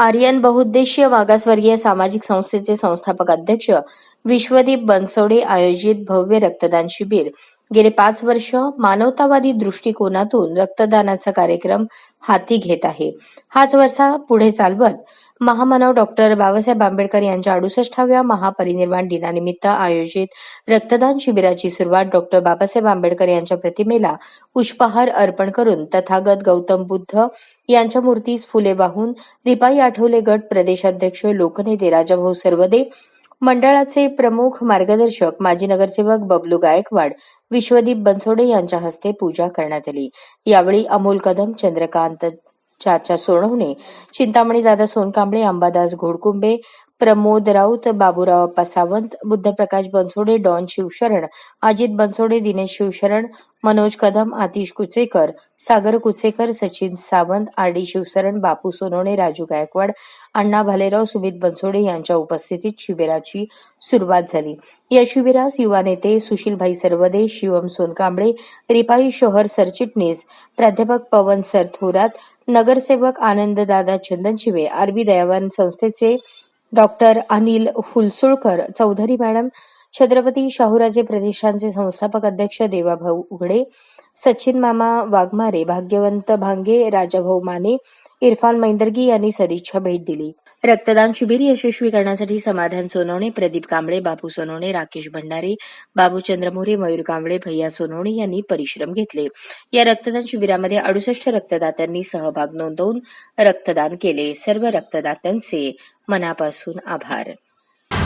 आर्यन बहुउद्देशीय मागासवर्गीय सामाजिक संस्थेचे संस्थापक अध्यक्ष विश्वदीप बनसोडे आयोजित भव्य रक्तदान शिबिर. गेले पाच वर्ष मानवतावादी दृष्टिकोनातून रक्तदानाचा कार्यक्रम हाती घेत आहे. हाच वर्षा पुढे चालवत महामानव डॉक्टर बाबासाहेब आंबेडकर यांच्या अडुसष्टाव्या महापरिनिर्वाण दिनानिमित्त आयोजित रक्तदान शिबिराची सुरुवात डॉक्टर बाबासाहेब आंबेडकर यांच्या प्रतिमेला पुष्पहार अर्पण करून तथागत गौतम बुद्ध यांच्या मूर्तीस फुले वाहून रिपाई आठवले गट प्रदेशाध्यक्ष लोकनेते राजाभाऊ सर्वदे मंडळाचे प्रमुख मार्गदर्शक माजी नगरसेवक बबलू गायकवाड विश्वदीप बनसोडे यांच्या हस्ते पूजा करण्यात आली. यावेळी अमोल कदम चंद्रकांत चाचा Sonawane Chintamani Dada Sonkamble Ambadas Ghodkumbe Pramod Raut Baburao Appa Sawant Buddhaprakash Bansode Don Shivsharan Ajit Bansode Dinesh Shivsharan Manoj Kadam Atish Kuchekar Sagar Kuchekar Sachin Sawant R D Shivsharan Bapu Sonawane Raju Gaikwad Anna Bhalerao Sumit Bansode यांच्या उपस्थितीत शिबिराची सुरुवात झाली. या शिबिरास युवा नेते सुशीलभाई सर्वदे शिवम सोनकांबळे रिपाई शहर सरचिटणीस प्राध्यापक पवन सर थोरात नगरसेवक आनंददादा चंदनशिवे आरबी दयावान संस्थेचे डॉक्टर अनिल हुलसुळकर चौधरी मॅडम छत्रपती शाहूराजे प्रतिष्ठानचे संस्थापक अध्यक्ष देवाभाऊ उघडे सचिन मामा वाघमारे भाग्यवंत भांगे राजाभाऊ माने इरफान मैंदर्गी यांनी सदिच्छा भेट दिली. रक्तदान शिबिर यशस्वी करण्यासाठी समाधान सोनवणे प्रदीप कांबळे बापू सोनवणे राकेश भंडारे बाबू चंद्रमोरे मयूर कांबळे भैया सोनवणे यांनी परिश्रम घेतले. या रक्तदान शिबिरामध्ये अडुसष्ट रक्तदात्यांनी सहभाग नोंदवून रक्तदान केले. सर्व रक्तदात्यांचे मनापासून आभार.